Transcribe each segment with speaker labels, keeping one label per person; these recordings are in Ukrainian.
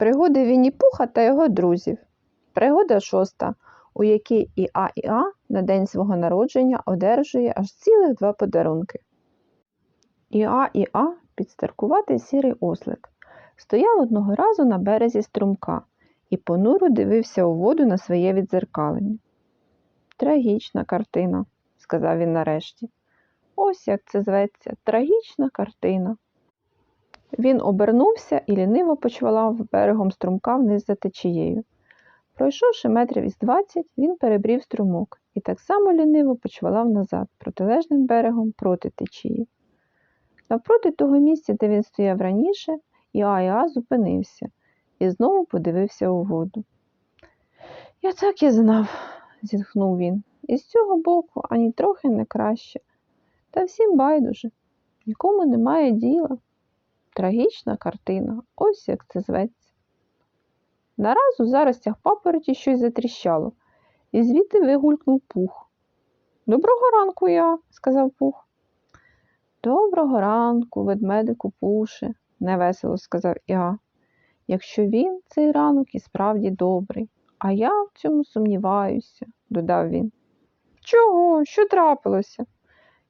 Speaker 1: Пригоди Вінні Пуха та його друзів. Пригода шоста, у якій Іа Іа на день свого народження одержує аж цілих два подарунки. Іа Іа підстаркуватий сірий ослик. Стояв одного разу на березі струмка і понуро дивився у воду на своє відзеркалення. Трагічна картина, сказав він нарешті. Ось як це зветься трагічна картина. Він обернувся і ліниво почвалав берегом струмка вниз за течією. Пройшовши метрів із двадцять, він перебрів струмок і так само ліниво почвалав назад, протилежним берегом проти течії. Навпроти того місця, де він стояв раніше, Іа-Іа зупинився і знову подивився у воду. Я так і знав, зітхнув він. І з цього боку ані трохи не краще. Та всім байдуже, нікому немає діла. Трагічна картина, ось як це зветься. Нараз у заростях папороті щось затріщало, і звідти вигулькнув пух. Доброго ранку я, сказав пух. Доброго ранку, ведмедику пуше, невесело сказав Іа. Якщо він цей ранок і справді добрий, а я в цьому сумніваюся, додав він. Чого? Що трапилося?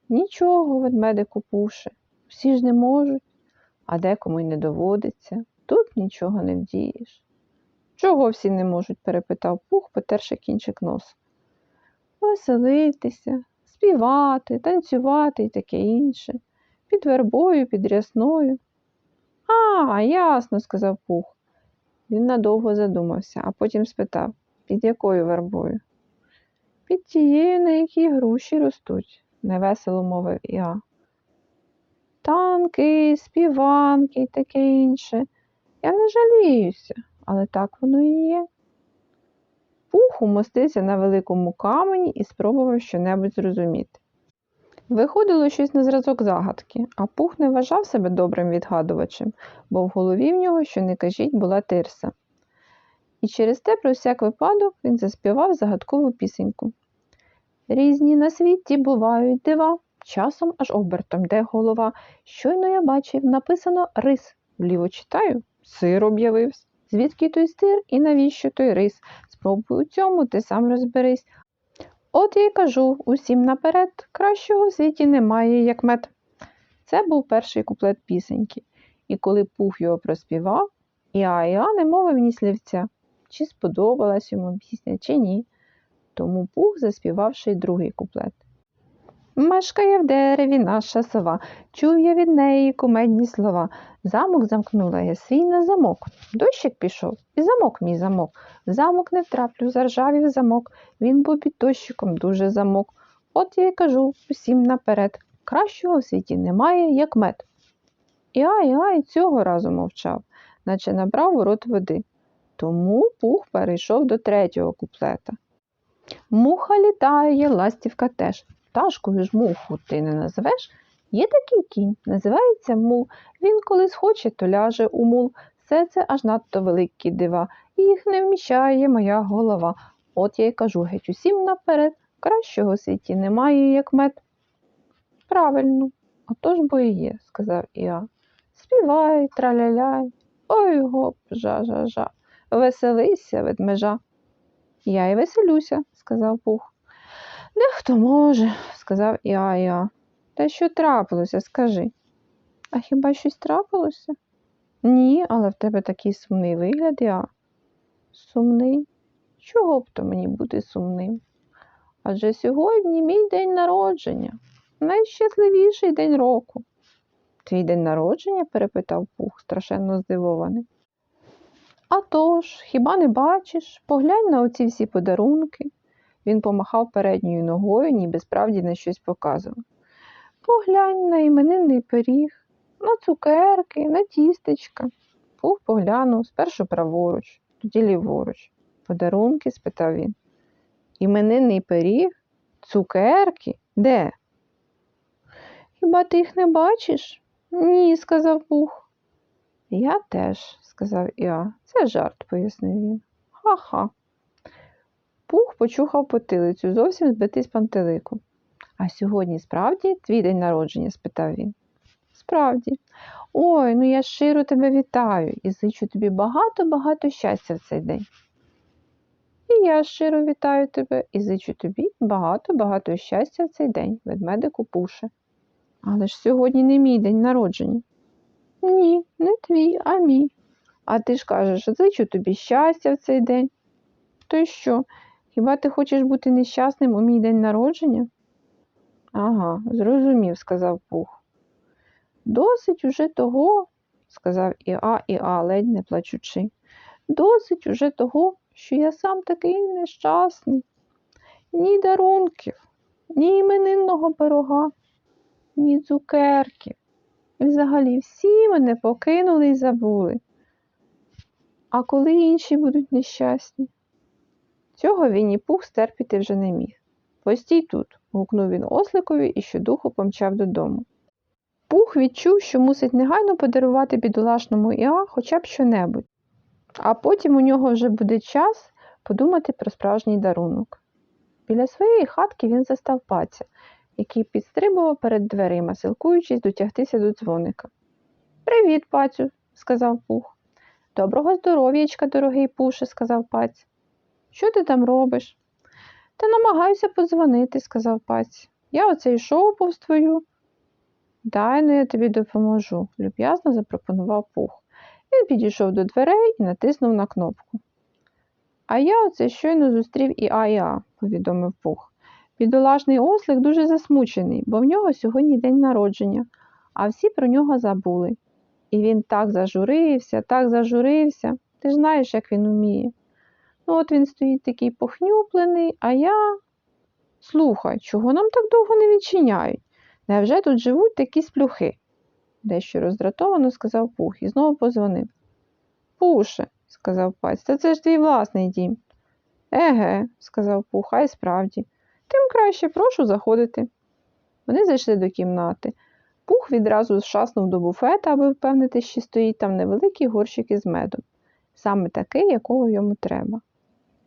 Speaker 1: Нічого, ведмедику пуше. Всі ж не можуть, а декому й не доводиться. Тут нічого не вдієш. Чого всі не можуть? перепитав пух, потерши кінчик носа. Веселитися, співати, танцювати і таке інше. Під вербою, під рясною. А, ясно, сказав пух. Він надовго задумався, а потім спитав, під якою вербою? Під тією, на якій груші ростуть, невесело мовив я. Танки, співанки і таке інше. Я не жаліюся, але так воно і є. Пух умостився на великому камені і спробував щонебудь зрозуміти. Виходило щось на зразок загадки, а пух не вважав себе добрим відгадувачем, бо в голові в нього, що не кажіть, була тирса. І через те, про всяк випадок, він заспівав загадкову пісеньку. Різні на світі бувають дива, часом аж обертом де голова. Щойно я бачив, написано рис. Вліво читаю, сир об'явився. Звідки той стир і навіщо той рис? Спробуй у цьому, ти сам розберись. От я й кажу усім наперед, кращого в світі немає, як мед. Це був перший куплет пісеньки, і коли пух його проспівав, Іа Іа не мовив ні слівця, чи сподобалась йому пісня, чи ні. Тому пух заспівав ще й другий куплет. Мешкає в дереві наша сова, чув я від неї кумедні слова. Замок замкнула я свій на замок. Дощик пішов, і замок мій замок. Замок не втраплю, заржавів замок. Він був під дощиком дуже замок. От я й кажу усім наперед. Кращого в світі немає, як мед. Іа Іа й цього разу мовчав, наче набрав у рот води. Тому пух перейшов до третього куплета. Муха літає, ластівка теж. Пташкою ж муху ти не назвеш. Є такий кінь, називається мул. Він коли схоче, то ляже у мул. Все це аж надто великі дива, і їх не вміщає моя голова. От я й кажу геть усім наперед, кращого світі немає, як мед. Правильно, отож бо і є, сказав Іа. Співай, траляляй, ой гоп, жа-жа-жа, веселися, ведмежа. Я й веселюся, сказав пух. Дехто може, сказав Іа Іа. Та що трапилося, скажи. А хіба щось трапилося? Ні, але в тебе такий сумний вигляд, Іа. Сумний? Чого б то мені бути сумним? Адже сьогодні мій день народження, найщасливіший день року. Твій день народження? перепитав пух, страшенно здивований. «А тож, хіба не бачиш? Поглянь на оці всі подарунки. Він помахав передньою ногою, ніби справді на щось показував. Поглянь на іменинний пиріг, на цукерки, на тістечка. Пух поглянув спершу праворуч, тоді ліворуч. Подарунки? спитав він. Іменинний пиріг? Цукерки? Де? Хіба ти їх не бачиш? Ні, сказав Пух. Я теж, сказав Іа. Це жарт, пояснив він. Ха-ха. Пух почухав потилицю, зовсім збитий з пантелику. А сьогодні справді твій день народження? спитав він. Справді. Ой, ну я щиро тебе вітаю і зичу тобі багато-багато щастя в цей день. І я щиро вітаю тебе і зичу тобі багато-багато щастя в цей день, ведмедику Пуше. Але ж сьогодні не мій день народження. Ні, не твій, а мій. А ти ж кажеш, зичу тобі щастя в цей день. То й що? Хіба ти хочеш бути нещасним у мій день народження? Ага, зрозумів, сказав Пух. Досить уже того, сказав Іа Іа, ледь не плачучи. Досить уже того, що я сам такий нещасний. Ні дарунків, ні іменинного пирога, ні цукерків. Взагалі всі мене покинули і забули. А коли інші будуть нещасні? Цього Вінні Пух стерпіти вже не міг. Постій тут, гукнув він осликові і щодуху помчав додому. Пух відчув, що мусить негайно подарувати бідолашному Іа хоча б щонебудь, а потім у нього вже буде час подумати про справжній дарунок. Біля своєї хатки він застав паця, який підстрибував перед дверима, силкуючись дотягтися до дзвоника. Привіт, пацю, сказав Пух. Доброго здоров'ячка, дорогий Пуше, сказав паць. Що ти там робиш? Та намагаюся подзвонити, сказав паць. Я оце йшов повз твою. Дай ну я тобі допоможу, люб'язно запропонував Пух. Він підійшов до дверей і натиснув на кнопку. А я оце щойно зустрів і АІА, повідомив Пух. Бідолашний ослик дуже засмучений, бо в нього сьогодні день народження, а всі про нього забули. І він так зажурився, так зажурився. Ти ж знаєш, як він уміє. Ну, от він стоїть такий похнюплений, а я. Слухай, чого нам так довго не відчиняють? Невже тут живуть такі сплюхи? дещо роздратовано сказав Пух і знову позвонив. Пуше, сказав паць, та це ж твій власний дім. Еге, сказав Пух, а й справді. Тим краще прошу заходити. Вони зайшли до кімнати. Пух відразу шаснув до буфета, аби впевнитися, що стоїть там невеликий горщик із медом, саме такий, якого йому треба.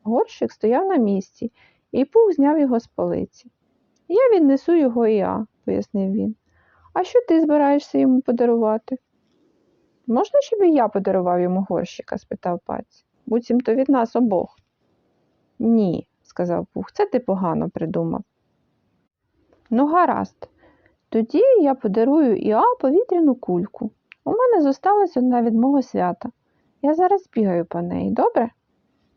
Speaker 1: Горщик стояв на місці, і Пух зняв його з полиці. Я віднесу його і я, пояснив він. А що ти збираєшся йому подарувати? Можна, щоб і я подарував йому горщика? спитав паць. Буцімто від нас обох. Ні, сказав Пух, це ти погано придумав. Ну, гаразд. Тоді я подарую Іа повітряну кульку. У мене зосталась одна від мого свята. Я зараз бігаю по неї, добре?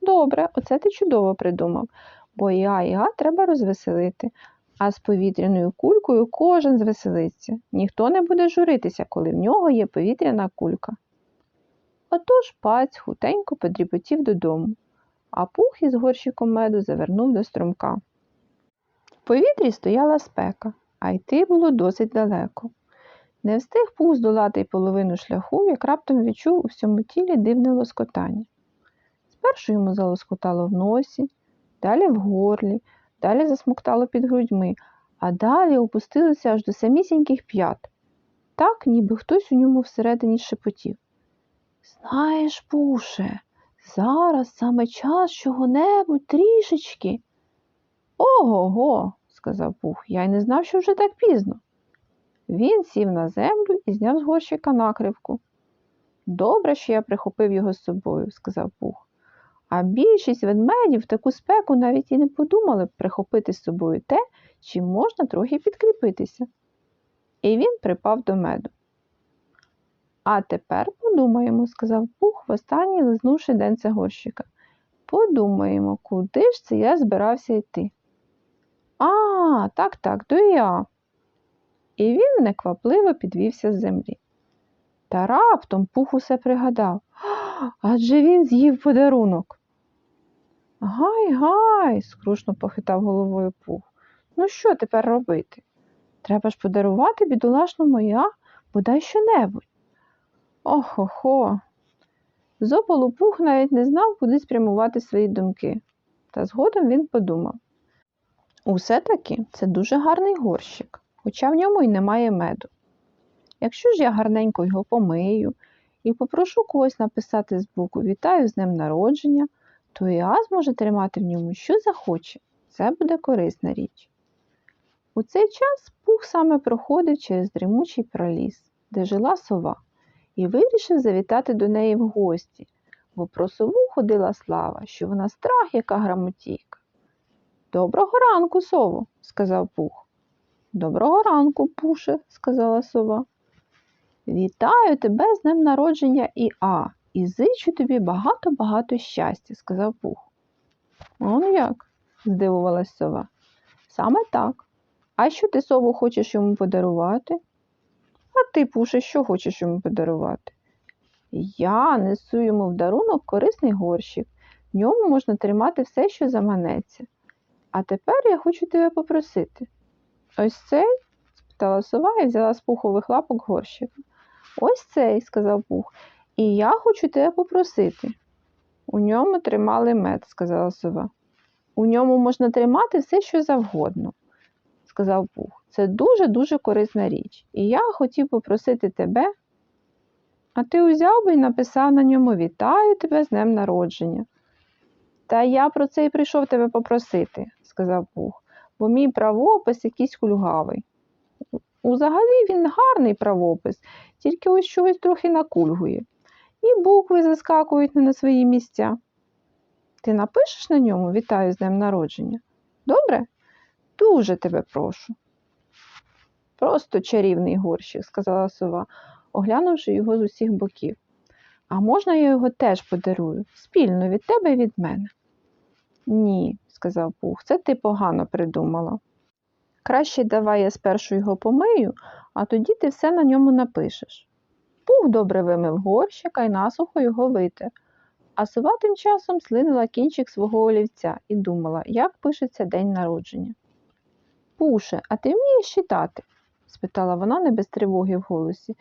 Speaker 1: Добре, оце ти чудово придумав, бо Іа Іа треба розвеселити, а з повітряною кулькою кожен звеселиться. Ніхто не буде журитися, коли в нього є повітряна кулька. Отож паць хутенько подріботів додому, а пух із горщиком меду завернув до струмка. В повітрі стояла спека, а йти було досить далеко. Не встиг пух здолати й половину шляху, як раптом відчув у всьому тілі дивне лоскотання. Спершу йому залоскотало в носі, далі в горлі, далі засмоктало під грудьми, а далі опустилося аж до самісіньких п'ят, так, ніби хтось у ньому всередині шепотів. Знаєш, Пуше, зараз саме час чого-небудь трішечки. Ого го, сказав Пух, я й не знав, що вже так пізно. Він сів на землю і зняв з горщика накривку. Добре, що я прихопив його з собою, сказав Пух. А більшість ведмедів в таку спеку навіть і не подумали прихопити з собою те, чим можна трохи підкріпитися. І він припав до меду. А тепер подумаємо, сказав Пух, востаннє лизнувши денце горщика. Подумаємо, куди ж це я збирався йти. А, так, так, то я. І він неквапливо підвівся з землі. Та раптом Пух усе пригадав. Адже він з'їв подарунок. Гай, гай, скрушно похитав головою Пух. Ну що тепер робити? Треба ж подарувати бідолашному я бодай що-небудь. Охо-хо. Зополу Пух навіть не знав, куди спрямувати свої думки. Та згодом він подумав. Усе таки це дуже гарний горщик, хоча в ньому й немає меду. Якщо ж я гарненько його помию і попрошу когось написати збоку Вітаю з днем народження, то і аз може тримати в ньому що захоче. Це буде корисна річ. У цей час пух саме проходив через дрімучий проліс. де жила сова, і вирішив завітати до неї в гості, бо про сову ходила слава, що вона страх, яка грамотійка. Доброго ранку, сово, сказав пух. Доброго ранку, пуше, сказала сова. Вітаю тебе з днем народження Іа і зичу тобі багато-багато щастя, сказав пух. Он як? здивувалась сова. Саме так. А що ти сову хочеш йому подарувати? А ти, Пуше, що хочеш йому подарувати? Я несу йому в дарунок корисний горщик. В ньому можна тримати все, що заманеться. А тепер я хочу тебе попросити. Ось цей? спитала сова і взяла з пухових лапок горщика. Ось цей, сказав пух, і я хочу тебе попросити. У ньому тримали мед, сказала сова. У ньому можна тримати все, що завгодно, сказав пух. Це дуже-дуже корисна річ. І я хотів попросити тебе, а ти узяв би і написав на ньому Вітаю тебе з днем народження. Та я про це і прийшов тебе попросити, сказав пух, бо мій правопис якийсь кульгавий. Узагалі він гарний правопис, тільки ось чогось трохи накульгує. І букви заскакують не на свої місця. Ти напишеш на ньому Вітаю з днем народження? Добре? Дуже тебе прошу. Просто чарівний горщик, сказала сова, оглянувши його з усіх боків. А можна я його теж подарую, спільно від тебе і від мене? Ні, сказав пух, це ти погано придумала. Краще давай я спершу його помию, а тоді ти все на ньому напишеш. Пух добре вимив горщика і насухо його витер. А сова тим часом слинила кінчик свого олівця і думала, як пишеться день народження. Пуше, а ти вмієш читати? спитала вона не без тривоги в голосі.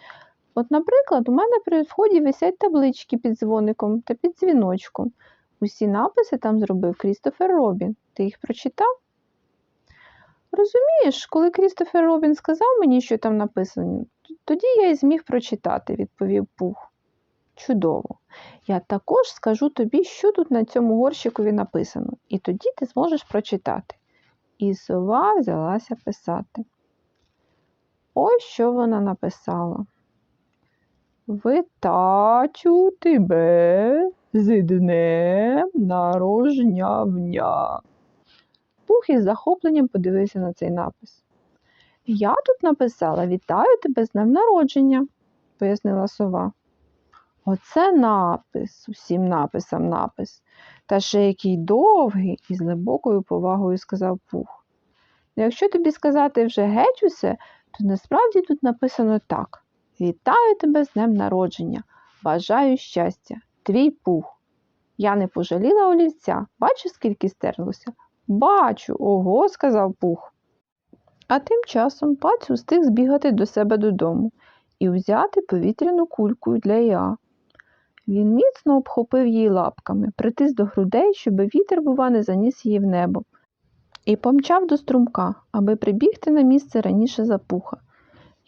Speaker 1: От, наприклад, у мене при вході висять таблички під дзвоником та під дзвіночком. Усі написи там зробив Крістофер Робін. Ти їх прочитав? Розумієш, коли Крістофер Робін сказав мені, що там написано, тоді я й зміг прочитати, відповів Пух. Чудово. Я також скажу тобі, що тут на цьому горщикові написано, і тоді ти зможеш прочитати. І сова взялася писати. Ось що вона написала. Витачу тебе з днем народження. Пух із захопленням подивився на цей напис. Я тут написала Вітаю тебе з днем народження, пояснила сова. Оце напис, усім написам напис, та ще який довгий і з глибокою повагою сказав Пух. Якщо тобі сказати вже геть усе, то насправді тут написано так. Вітаю тебе з днем народження. Бажаю щастя. Твій пух. Я не пожаліла олівця. Бачиш, скільки стерлося? Бачу, ого, сказав пух. А тим часом паць устиг збігати до себе додому і взяти повітряну кульку для Іа. Він міцно обхопив її лапками, притис до грудей, щоб вітер, бува, не заніс її в небо, і помчав до струмка, аби прибігти на місце раніше за пуха.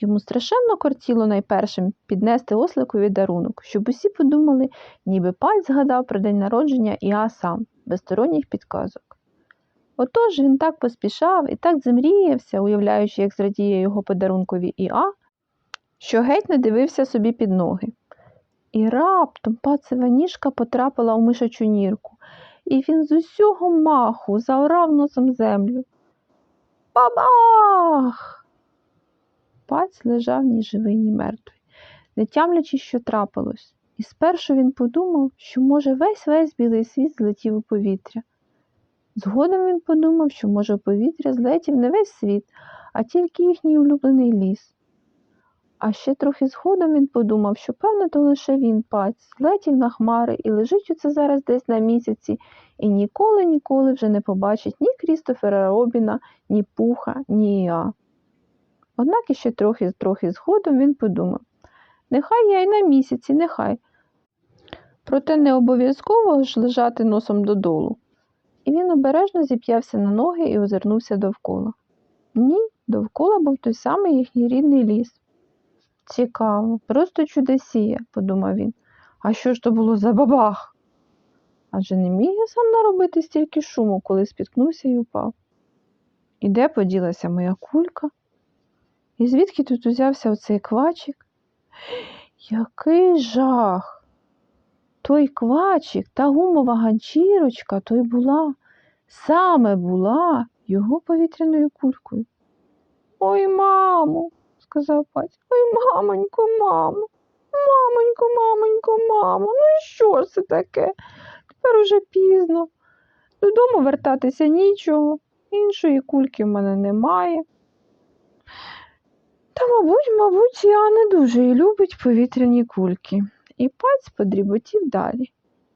Speaker 1: Йому страшенно кортіло найпершим піднести осликові дарунок, щоб усі подумали, ніби паць згадав про день народження Іа сам, без сторонніх підказок. Отож він так поспішав і так замріявся, уявляючи, як зрадіє його подарункові Іа, що геть не дивився собі під ноги. І раптом пацева ніжка потрапила у мишачу нірку, і він з усього маху заорав носом землю. Бабах! Паць лежав ні живий, ні мертвий, не тямлячи, що трапилось, і спершу він подумав, що, може, весь весь білий світ злетів у повітря. Згодом він подумав, що, може, у повітря злетів не весь світ, а тільки їхній улюблений ліс. А ще трохи згодом він подумав, що, певно, то лише він, паць, злетів на хмари і лежить оце зараз десь на місяці, і ніколи, ніколи вже не побачить ні Крістофера Робіна, ні Пуха, ні Іа. Однак іще трохи трохи згодом він подумав нехай я й на місяці, нехай. Проте не обов'язково ж лежати носом додолу. І він обережно зіп'явся на ноги і озирнувся довкола. Ні, довкола був той самий їхній рідний ліс. Цікаво, просто чудесія, подумав він. А що ж то було за бабах? Адже не міг я сам наробити стільки шуму, коли спіткнувся і упав. І де поділася моя кулька? І звідки тут узявся оцей квачик? Який жах! Той квачик, та гумова ганчірочка, то й була, саме була його повітряною кулькою. Ой, мамо, сказав паць. Ой, мамонько, мамо, мамонько, мамонько, мамо, ну що це таке? Тепер уже пізно. Додому вертатися нічого, іншої кульки в мене немає. Та, мабуть, мабуть, я не дуже і любить повітряні кульки. І паць подріботів далі.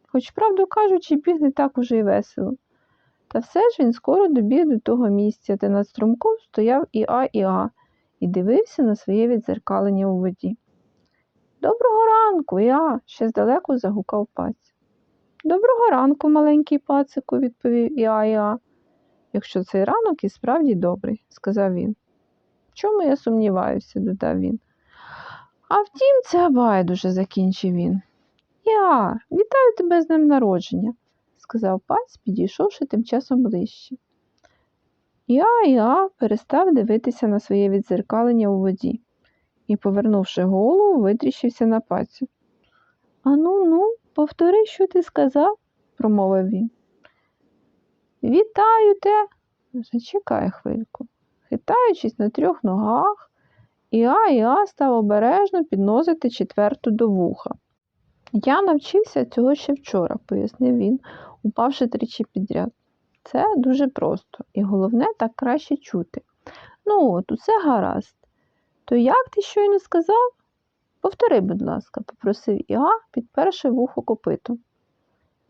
Speaker 1: Хоч, правду кажучи, біг не так уже й весело. Та все ж він скоро добіг до того місця, де над струмком стояв Іа Іа і дивився на своє відзеркалення у воді. Доброго ранку, Іа, ще здалеку загукав паць. Доброго ранку, маленький пацику, відповів Іа Іа. Якщо цей ранок і справді добрий, сказав він. В чому я сумніваюся, додав він. А втім, це байдуже, закінчив він. Я вітаю тебе з днем народження, сказав паць, підійшовши тим часом ближче. Я я перестав дивитися на своє відзеркалення у воді і, повернувши голову, витріщився на пацю. Ану ну, повтори, що ти сказав, промовив він. Вітаю те. Зачекай хвильку. Хитаючись на трьох ногах, Іа Іа став обережно підносити четверту до вуха. Я навчився цього ще вчора, пояснив він, упавши тричі підряд. Це дуже просто, і головне так краще чути. Ну от, усе гаразд. То як ти щойно сказав? Повтори, будь ласка, попросив Іа, підперши вухо копитом.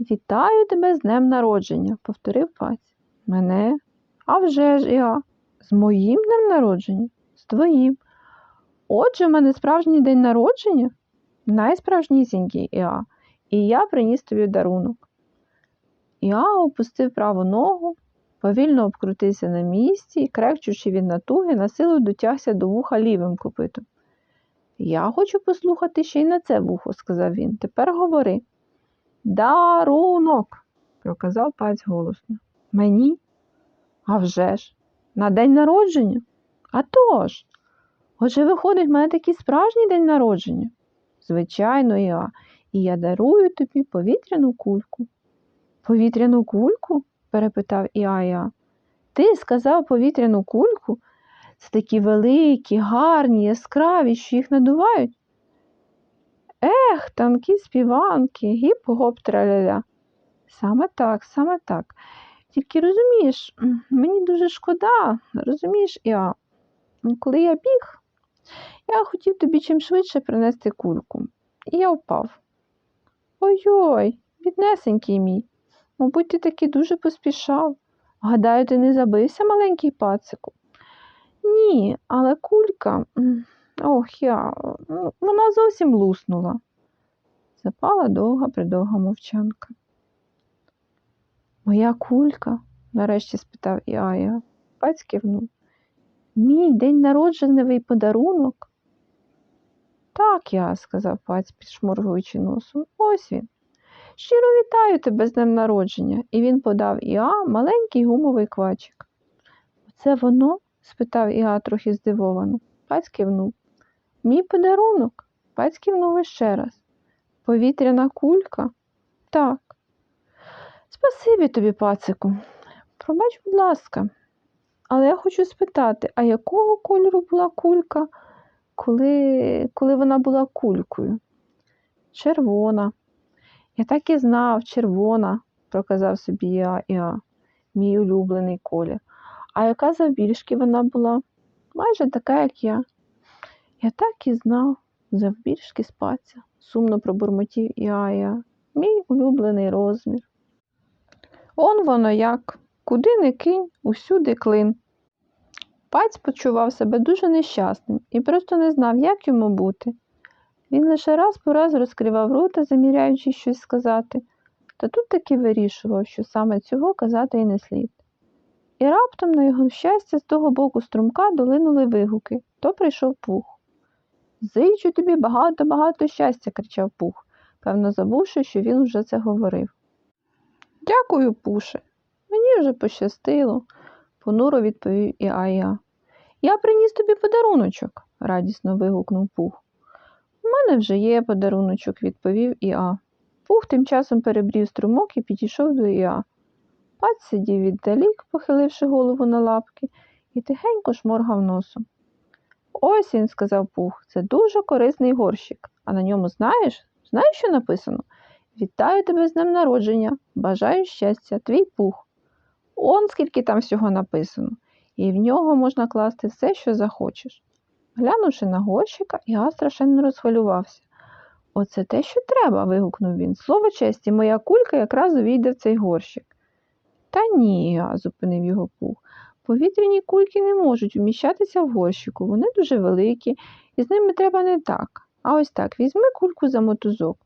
Speaker 1: Вітаю тебе з днем народження, повторив паць. Мене? А вже ж, Іа, з моїм днем народження? З твоїм. Отже, в мене справжній день народження? Найсправжнісінький Іа, і я приніс тобі дарунок. Іа опустив праву ногу, повільно обкрутився на місці і, крекчучи від натуги, на силу дотягся до вуха лівим копитом. Я хочу послухати ще й на це вухо, сказав він. Тепер говори. Дарунок, проказав паць голосно. Мені? «А вже ж, на день народження? «А тож! Отже, виходить, в мене такий справжній день народження. Звичайно, я. І я дарую тобі повітряну кульку. Повітряну кульку? перепитав Іая. Ти сказав повітряну кульку? Це такі великі, гарні, яскраві, що їх надувають. Ех, танки співанки, гіп-гоп траляля. Саме так, саме так. Тільки розумієш, мені дуже шкода, розумієш, Іа, коли я біг, я хотів тобі чим швидше принести кульку. І я впав. Ой-ой, біднесенький мій. Мабуть, ти таки дуже поспішав. Гадаю, ти не забився, маленький пацику? Ні, але кулька. Ох, я. ну, Вона зовсім луснула. Запала довга придовга мовчанка. Моя кулька? нарешті спитав Іая. Паць кивнув. Мій день народженевий подарунок? Так, я, сказав паць, підшморгуючи носом. Ось він. Щиро вітаю тебе з днем народження. І він подав Іа маленький гумовий квачик. Це воно? спитав Іа трохи здивовано. Паць кивнув. Мій подарунок? Паць кивнув іще раз. Повітряна кулька? Так. Спасибі тобі, пацику. Пробач, будь ласка. Але я хочу спитати, а якого кольору була кулька, коли, коли вона була кулькою? Червона. Я так і знав, червона, проказав собі я Іа, мій улюблений колір. А яка завбільшки вона була? Майже така, як я. Я так і знав, завбільшки спаться, сумно пробурмотів Іая. Мій улюблений розмір. Он воно як, куди не кинь, усюди клин. Паць почував себе дуже нещасним і просто не знав, як йому бути. Він лише раз по раз розкривав рота, заміряючи щось сказати, та тут таки вирішував, що саме цього казати і не слід. І раптом, на його щастя, з того боку струмка долинули вигуки, то прийшов пух. Зичу тобі багато-багато щастя, кричав пух, певно забувши, що він уже це говорив. Дякую, пуше. Мені вже пощастило, понуро відповів Іая. Я приніс тобі подаруночок, радісно вигукнув пух. Мене вже є подаруночок, відповів Іа. Пух тим часом перебрів струмок і підійшов до Іа. Паць сидів віддалік, похиливши голову на лапки, і тихенько шморгав носом. Ось він, сказав Пух, це дуже корисний горщик. А на ньому знаєш? Знаєш, що написано? Вітаю тебе з днем народження, бажаю щастя, твій пух. Он скільки там всього написано, і в нього можна класти все, що захочеш. Глянувши на горщика, Іа страшенно розхвилювався. Оце те, що треба. вигукнув він. Слово честі, моя кулька якраз увійде в цей горщик. Та ні, Іа, зупинив його пух. Повітряні кульки не можуть вміщатися в горщику, вони дуже великі, і з ними треба не так. А ось так, візьми кульку за мотузок.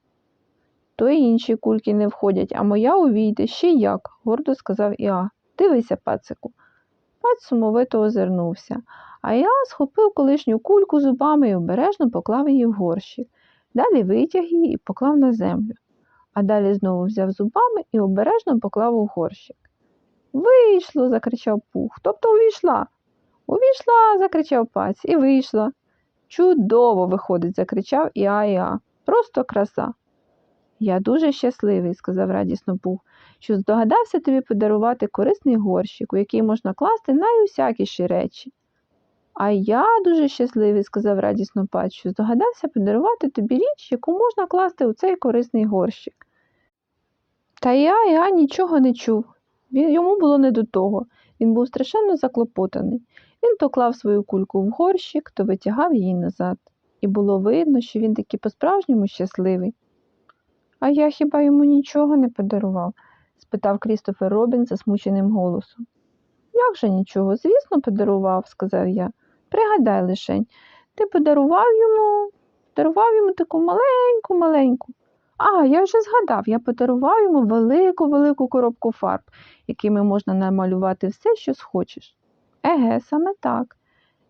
Speaker 1: То й інші кульки не входять, а моя увійде ще як, гордо сказав Іа. Дивися, пацику. Паць сумовито озирнувся, а Іа схопив колишню кульку зубами і обережно поклав її в горщик. Далі витяг її і поклав на землю, а далі знову взяв зубами і обережно поклав у горщик. Вийшло, закричав пух. Тобто увійшла. Увійшла, закричав паць, і вийшла. Чудово виходить, закричав Іа Іа. Просто краса. Я дуже щасливий, сказав радісно Пух, що здогадався тобі подарувати корисний горщик, у який можна класти найусякіші речі. А я дуже щасливий, сказав радісно Паць, що здогадався подарувати тобі річ, яку можна класти у цей корисний горщик. Та я Іа нічого не чув. Він, йому було не до того. Він був страшенно заклопотаний. Він то клав свою кульку в горщик, то витягав її назад. І було видно, що він таки по-справжньому щасливий. А я хіба йому нічого не подарував? Спитав Крістофер Робін засмученим голосом. Як же нічого? Звісно, подарував, сказав я. Пригадай лишень, ти подарував йому, подарував йому таку маленьку, маленьку. А, я вже згадав, я подарував йому велику, велику коробку фарб, якими можна намалювати все, що схочеш. Еге, саме так.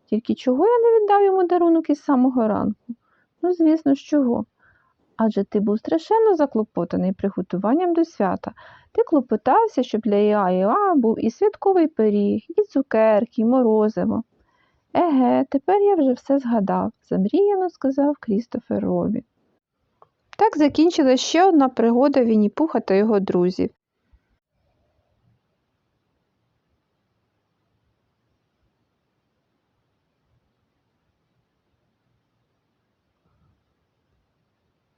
Speaker 1: Тільки чого я не віддав йому дарунок із самого ранку? Ну, звісно ж, чого? Адже ти був страшенно заклопотаний приготуванням до свята. Ти клопотався, щоб для Іа Іа був і святковий пиріг, і цукерки, і морозиво. Еге, тепер я вже все згадав, замріяно сказав Крістофер Робі. Так закінчилась ще одна пригода Вінні-Пуха та його друзів.